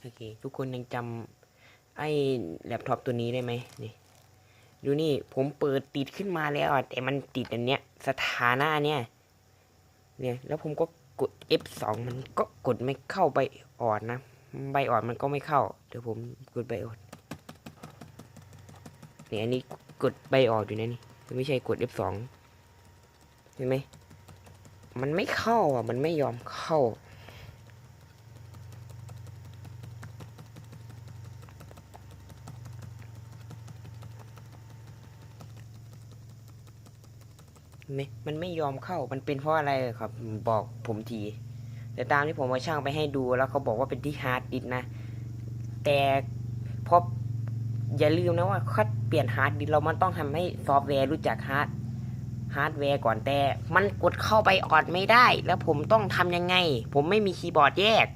โอเค ทุกคนยังจำไอ้แล็ปท็อปตัวนี้ได้ไหมนี่ดูนี่ผมเปิดติดขึ้นมาแล้วแต่มันติดอันเนี้ย สถานะเนี่ยเนี่ย แล้วผมก็กด F2 มันก็กดไม่เข้าใบอ่อนนะใบอ่อนมันก็ไม่เข้า เดี๋ยวผมกดใบอ่อนเนี่ยอันนี้กดใบอ่อนอยู่นะนี่ไม่ใช่กด F2 เห็นไหมมันไม่เข้าอะ มันไม่ยอมเข้า ไหมมันไม่ยอมเข้า มันเป็นเพราะอะไรครับ บอกผมที แต่ตามที่ผมมาช่างไปให้ดูแล้วเขาบอกว่าเป็นที่ฮาร์ดดิสก์นะ แต่พออย่าลืมนะว่าคัดเปลี่ยนฮาร์ดดิสก์เรามันต้องทำให้ซอฟต์แวร์รู้จักฮาร์ดฮาร์ดแวร์ก่อนแต่ มันกดเข้าไปออดไม่ได้ แล้วผมต้องทำยังไง ผมไม่มีคีย์บอร์ดแยก